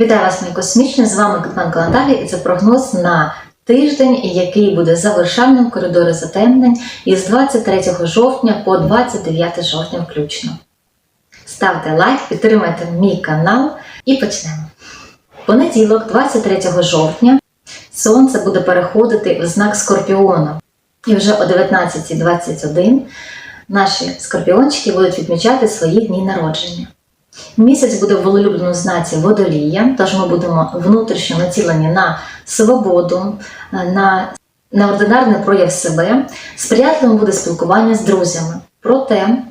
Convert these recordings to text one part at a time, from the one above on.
Вітаю вас, мої космічні! З вами Кутменко Наталія і це прогноз на тиждень, який буде завершальним в коридорі затемнень із 23 жовтня по 29 жовтня включно. Ставте лайк, підтримайте мій канал і почнемо. Понеділок, 23 жовтня, сонце буде переходити в знак Скорпіона. І вже о 19.21 наші скорпіончики будуть відмічати свої дні народження. Місяць буде в волелюбному знаці водолія, тож ми будемо внутрішньо націлені на свободу, на неординарний прояв себе, сприятливим буде спілкування з друзями. Проте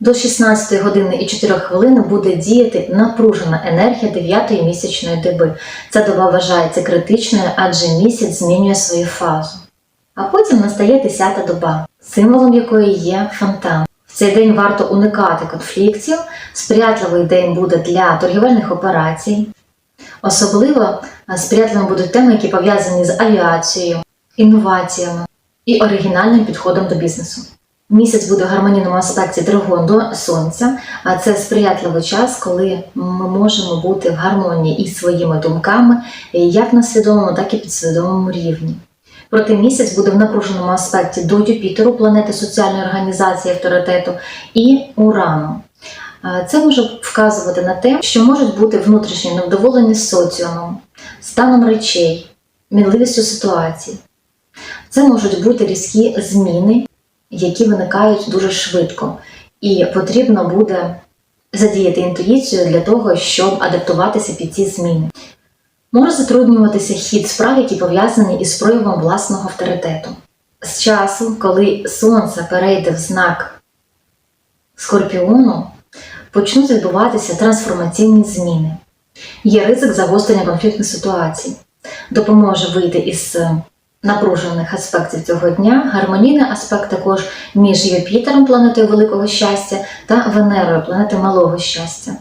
до 16 години і 4 хвилини буде діяти напружена енергія 9 місячної доби. Ця доба вважається критичною, адже місяць змінює свою фазу. А потім настає 10 доба, символом якої є фонтан. Цей день варто уникати конфліктів, сприятливий день буде для торгівельних операцій. Особливо а, сприятливими будуть теми, які пов'язані з авіацією, інноваціями і оригінальним підходом до бізнесу. Місяць буде в гармонійному аспекті Драгон до сонця, а це сприятливий час, коли ми можемо бути в гармонії із своїми думками, як на свідомому, так і підсвідомому рівні. Проте місяць буде в напруженому аспекті до Юпітеру, планети соціальної організації авторитету, і Урану. Е, Це може вказувати на те, що можуть бути внутрішні невдоволені соціумом, станом речей, мінливістю ситуацій. Це можуть бути різкі зміни, які виникають дуже швидко, і потрібно буде задіяти інтуїцію для того, щоб адаптуватися під ці зміни. Може затруднюватися хід справ, які пов'язані із проявом власного авторитету. З часу, коли сонце перейде в знак скорпіону, почнуть відбуватися трансформаційні зміни. Є ризик загострення конфліктних ситуацій, допоможе вийти із напружених аспектів цього дня, гармонійний аспект також між Юпітером, планетою великого щастя, та Венерою, планетою малого щастя.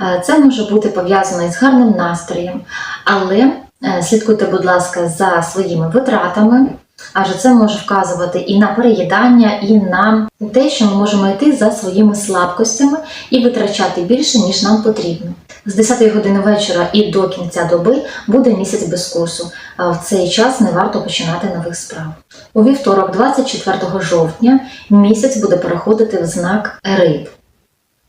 Е, Це може бути пов'язано із гарним настроєм, але е, слідкуйте, будь ласка, за своїми витратами, адже це може вказувати і на переїдання, і на те, що ми можемо йти за своїми слабкостями і витрачати більше, ніж нам потрібно. З 10 години вечора і до кінця доби буде місяць без курсу. В цей час не варто починати нових справ. У вівторок, 24 жовтня, місяць буде переходити в знак Риб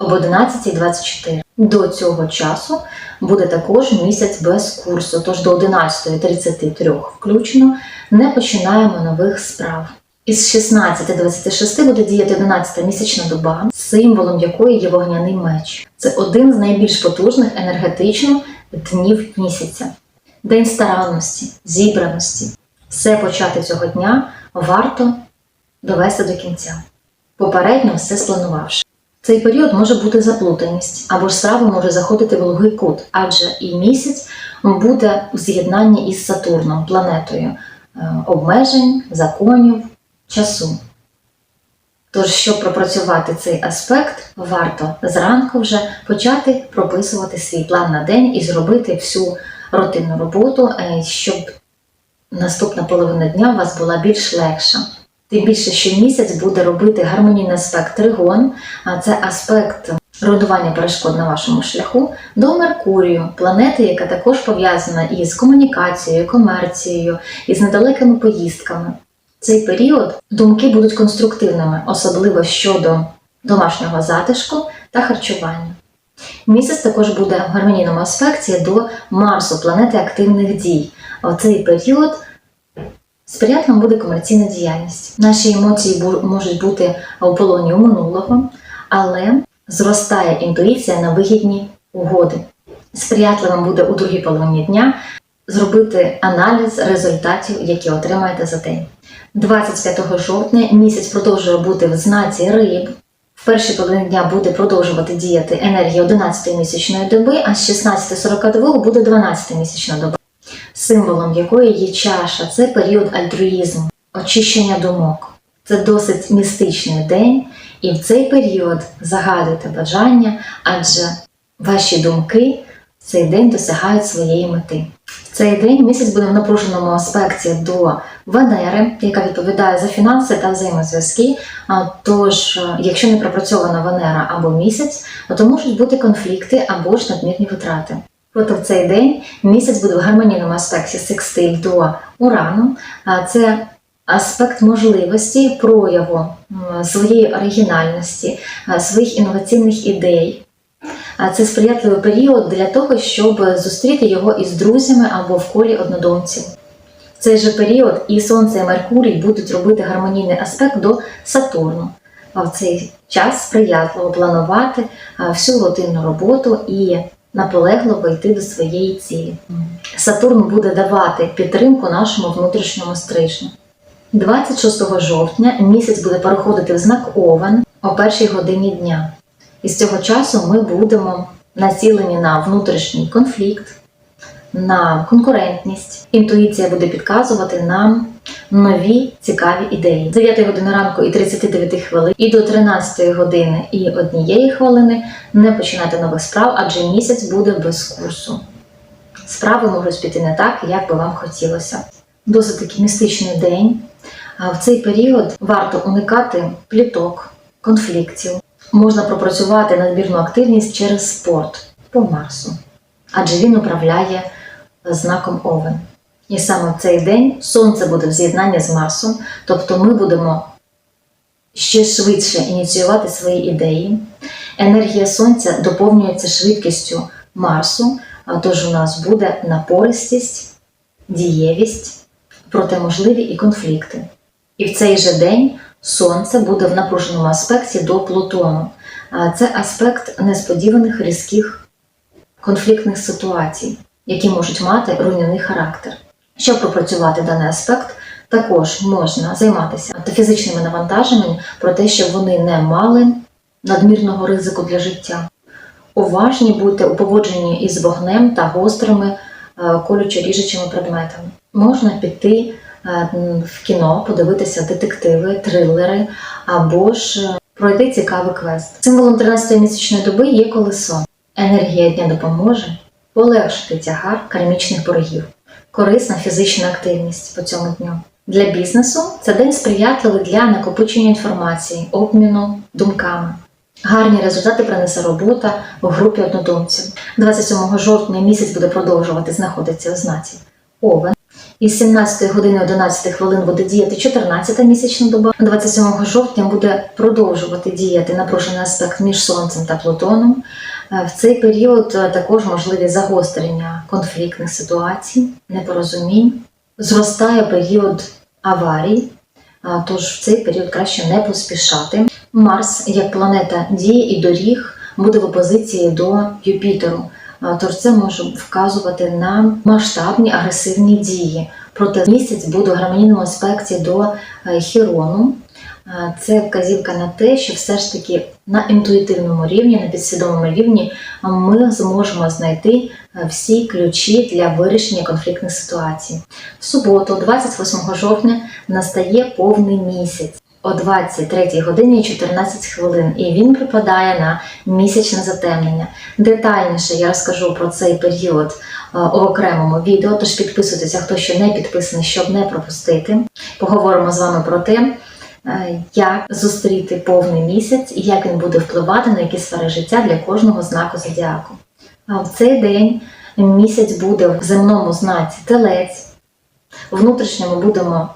об 11.24. До цього часу буде також місяць без курсу, тож до 11.33 включно не починаємо нових справ. Із 16.26 буде діяти 11 місячна доба, символом якої є вогняний меч. Це один з найбільш потужних енергетично днів місяця. День старанності, зібраності. Все почати цього дня варто довести до кінця, попередньо все спланувавши. Цей період може бути заплутаність, або ж справа може заходити в лугий кут, адже і місяць буде в з'єднанні із Сатурном, планетою е, обмежень, законів, часу. Тож, щоб пропрацювати цей аспект, варто зранку вже почати прописувати свій план на день і зробити всю рутинну роботу, е, щоб наступна половина дня у вас була більш легша. Тим більше, що місяць буде робити гармонійний аспект тригон, а це аспект руйнування перешкод на вашому шляху до Меркурію, планети, яка також пов'язана із комунікацією, комерцією, із недалекими поїздками. Цей період думки будуть конструктивними, особливо щодо домашнього затишку та харчування. Місяць також буде в гармонійному аспекті до Марсу, планети активних дій. У цей період Сприятливим буде комерційна діяльність. Наші емоції можуть бути у полоні у минулого, але зростає інтуїція на вигідні угоди. Сприятливим буде у другій половині дня зробити аналіз результатів, які отримаєте за день. 25 жовтня місяць продовжує бути в знаці риб. В першій половині дня буде продовжувати діяти енергія 11 місячної доби, а з 16.42 буде 12 місячна доба символом якої є чаша, це період альтруїзму, очищення думок. Це досить містичний день, і в цей період загадуйте бажання, адже ваші думки в цей день досягають своєї мети. В цей день місяць буде в напруженому аспекті до Венери, яка відповідає за фінанси та взаємозв'язки. Тож, е, якщо не пропрацьована Венера або місяць, то можуть бути конфлікти або ж надмірні витрати. Проте в цей день місяць буде в гармонійному аспекті секстиль до урану. Це аспект можливості прояву своєї оригінальності, своїх інноваційних ідей. Це сприятливий період для того, щоб зустріти його із друзями або в колі однодумців. В цей же період і Сонце, і Меркурій будуть робити гармонійний аспект до Сатурну. В цей час сприятливо планувати всю рутинну роботу і наполегливо йти до своєї цілі. Сатурн буде давати підтримку нашому внутрішньому стрижню. 26 жовтня місяць буде переходити в знак Овен о першій годині дня. І з цього часу ми будемо націлені на внутрішній конфлікт, на конкурентність. Інтуїція буде підказувати нам нові цікаві ідеї. З 9 години ранку і 39 хвилин і до 13 години і однієї хвилини не починати нових справ, адже місяць буде без курсу. Справи можуть піти не так, як би вам хотілося. Досить такий містичний день. В цей період варто уникати пліток, конфліктів. Можна пропрацювати надмірну активність через спорт по Марсу, адже він управляє знаком Овен. І саме в цей день Сонце буде в з'єднанні з Марсом, тобто ми будемо ще швидше ініціювати свої ідеї. Енергія Сонця доповнюється швидкістю Марсу, а тож у нас буде напористість, дієвість, проте можливі і конфлікти. І в цей же день Сонце буде в напруженому аспекті до Плутону. Це аспект несподіваних різких конфліктних ситуацій, які можуть мати руйнівний характер. Щоб пропрацювати даний аспект, також можна займатися фізичними навантаженнями про те, щоб вони не мали надмірного ризику для життя. Уважні будьте у поводженні із вогнем та гострими е, колючо-ріжучими предметами. Можна піти е, в кіно, подивитися детективи, трилери або ж е, пройти цікавий квест. Символом 13-ї місячної доби є колесо. Енергія дня допоможе полегшити тягар кармічних боргів. Корисна фізична активність по цьому дню. Для бізнесу це день сприятливий для накопичення інформації, обміну думками. Гарні результати принесе робота в групі однодумців. 27 жовтня місяць буде продовжувати знаходитися у знаці Овен. Із 17 години 11 хвилин буде діяти 14 місячна доба. 27 жовтня буде продовжувати діяти напружений аспект між Сонцем та Плутоном. Е, В цей період е, також можливі загострення конфліктних ситуацій, непорозумінь. Зростає період аварій, тож в цей період краще не поспішати. Марс, як планета дії і доріг, буде в опозиції до Юпітеру. Тож це може вказувати на масштабні агресивні дії. Проте місяць буде в гармонійному аспекті до е, Хірону. Це вказівка на те, що все ж таки на інтуїтивному рівні, на підсвідомому рівні ми зможемо знайти е, всі ключі для вирішення конфліктних ситуацій. В суботу, 28 жовтня, настає повний місяць о 23 годині 14 хвилин, і він припадає на місячне затемнення. Детальніше я розкажу про цей період е, у окремому відео, тож підписуйтеся, хто ще не підписаний, щоб не пропустити. Поговоримо з вами про те, е, як зустріти повний місяць і як він буде впливати на які сфери життя для кожного знаку зодіаку. А в цей день місяць буде в земному знаці телець. Внутрішньому будемо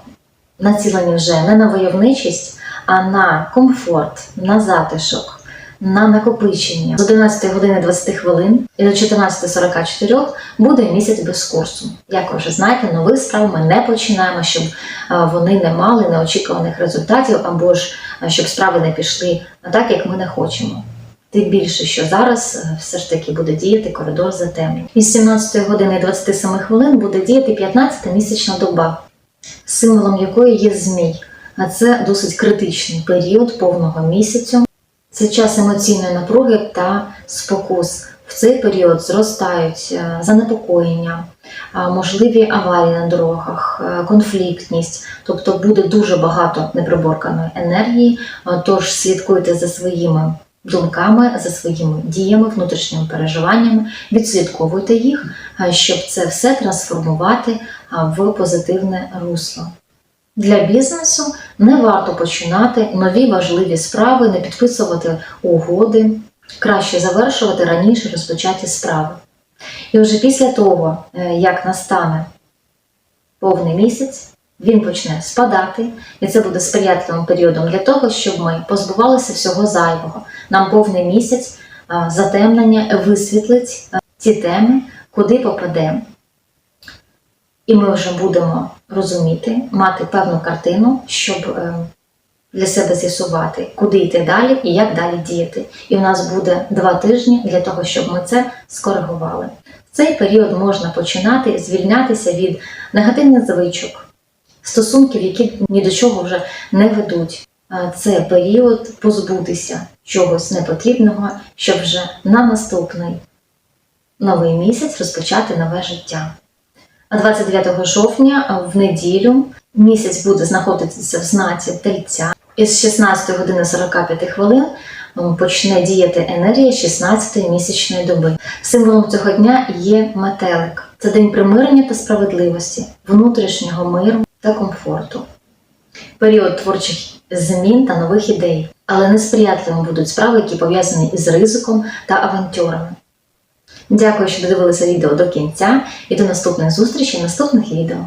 націлені вже не на войовничість, а на комфорт, на затишок, на накопичення. З 11 години 20 хвилин і до 14.44 буде місяць без курсу. Як ви вже знаєте, нових справ ми не починаємо, щоб е, вони не мали неочікуваних результатів, або ж е, щоб справи не пішли так, як ми не хочемо. Тим більше, що зараз е, все ж таки буде діяти коридор затемнень. Із 17 години 27 хвилин буде діяти 15 місячна доба символом якої є змій. А це досить критичний період повного місяцю. Це час емоційної напруги та спокус. В цей період зростають е, занепокоєння, можливі аварії на дорогах, е, конфліктність, тобто буде дуже багато неприборканої енергії. Тож слідкуйте за своїми думками, за своїми діями, внутрішніми переживаннями, відслідковуйте їх, щоб це все трансформувати в позитивне русло. Для бізнесу не варто починати нові важливі справи, не підписувати угоди, краще завершувати раніше розпочаті справи. І вже після того, е, як настане повний місяць, він почне спадати, і це буде сприятливим періодом для того, щоб ми позбувалися всього зайвого. Нам повний місяць затемнення висвітлить а, ті теми, куди попадемо. І ми вже будемо розуміти, мати певну картину, щоб е, для себе з'ясувати, куди йти далі і як далі діяти. І у нас буде два тижні для того, щоб ми це скоригували. В цей період можна починати звільнятися від негативних звичок, стосунків, які ні до чого вже не ведуть. Е, Це період позбутися чогось непотрібного, щоб вже на наступний новий місяць розпочати нове життя. А 29 жовтня в неділю місяць буде знаходитися в знаці тельця. І з 16 години 45 хвилин почне діяти енергія 16-ї місячної доби. Символом цього дня є метелик. Це день примирення та справедливості, внутрішнього миру та комфорту. Період творчих змін та нових ідей, але несприятливими будуть справи, які пов'язані із ризиком та авантюрами. Дякую, що додивилися відео до кінця і до наступних зустрічей наступних відео.